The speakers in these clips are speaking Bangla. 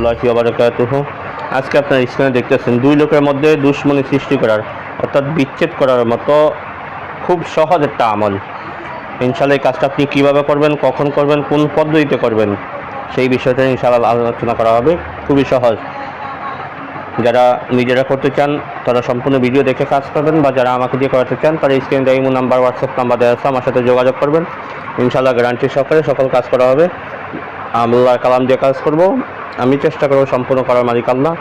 রহমতুল্লাহি ওবরাকাতুহু আজকে আপনার স্ক্রিনে দেখতেছেন, দুই লোকের মধ্যে দুশ্মনী সৃষ্টি করার, অর্থাৎ বিচ্ছেদ করার মতো খুব সহজ একটা আমল। ইনশাল্লাহ এই কাজটা আপনি কীভাবে করবেন, কখন করবেন, কোন পদ্ধতিতে করবেন, সেই বিষয়টা ইনশাআল্লাহ আলোচনা করা হবে। খুবই সহজ। যারা নিজেরা করতে চান, তারা সম্পূর্ণ ভিডিও দেখে কাজ করবেন বা যারা আমাকে দিয়ে করাতে চান, তারা স্ক্রিন দেয় নাম্বার হোয়াটসঅ্যাপ নাম্বার দেওয়া আমার সাথে যোগাযোগ করবেন। ইনশাআল্লাহ গ্যারান্টি সহকারে সকল কাজ করা হবে। আল্লাহর কালাম দিয়ে কাজ করব। আমি চেষ্টা করব সম্পূর্ণ করার মালিক আল্লাহ।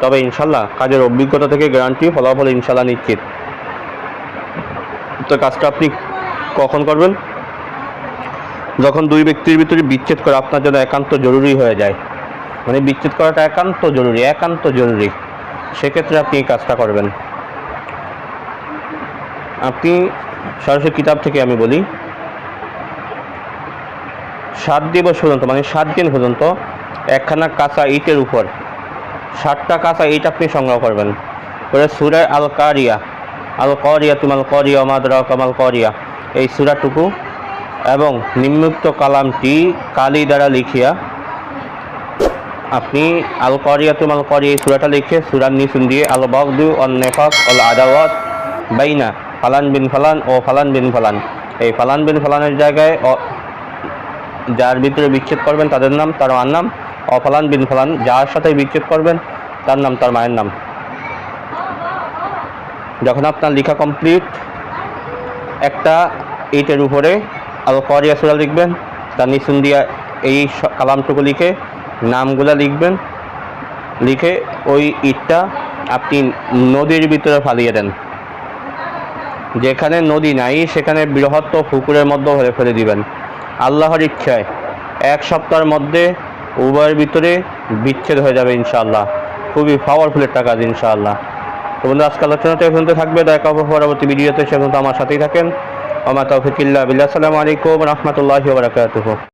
তবে ইনশাল্লাহ কাজের অভিজ্ঞতা থেকে গ্যারান্টি ফলাফল ইনশাল্লাহ নিশ্চিত। তো কাজটা আপনি কখন করবেন? যখন দুই ব্যক্তির ভিতরে বিচ্ছেদ করা আপনার জন্য একান্ত জরুরি হয়ে যায়। মানে বিচ্ছেদ করাটা একান্ত জরুরি একান্ত জরুরি। সেক্ষেত্রে আপনি এই কাজটা করবেন। আপনি সরাসরি কিতাব থেকে আমি বলি, সাত দিবস পর্যন্ত মানে সাত দিন পর্যন্ত একখানা কাঁচা ইটের উপর। ষাটটা কাঁচা ইট আপনি সংগ্রহ করবেন। করে সুরায় আল কারিয়া আল করিয়া তুমাল করিয়া মাদরা কামাল করিয়া এই সুরাটুকু এবং নিম্নুক্ত কালামটি কালি দ্বারা লিখিয়া আপনি আল করিয়া তুমাল করিয়া এই সুরাটা লিখে সুরার নিচুন দিয়ে আল বগদু অল নেফাক অল আদাওয়াত বাইনা, ফালান বিন ফালান ও ফালান বিন ফালান। এই ফালান বিন ফালানের জায়গায় যার ভিতরে বিচ্ছেদ করবেন তাদের নাম, তার নাম অফলান বিন ফলান, যার সাথে বিচ্ছেদ করবেন, তার নাম তার মায়ের নাম। যখন আপনার লেখা কমপ্লিট একটা ইটের উপরে আল করিয়া সুরা লিখবেন, তার নিচুন দিয়া এই কালামটুকু লিখে, নামগুলা লিখবেন, লিখে ওই ইটটা আপনি নদীর ভিতরে ফালিয়ে দেন। যেখানে নদী নাই, সেখানে বৃহত্ত পুকুরের মধ্যে ফেলে দিবেন। আল্লাহর ইচ্ছায় এক সপ্তাহের মধ্যে উভয়ের ভিতরে বিচ্ছেদ হয়ে যাবে ইনশাআল্লাহ। খুবই পাওয়ারফুল একটা কাজ ইনশাআল্লাহ। তো বন্ধু, আজকে আলোচনাতে এখন থাকবে। দেখা হবে পরবর্তী ভিডিওতে। সে তো আমার সাথেই থাকেন। আমার তৌফিকিল্লাহ বিল্লাহ। আসসালামু আলাইকুম রহমতুল্লাহি বারাকাতুহু।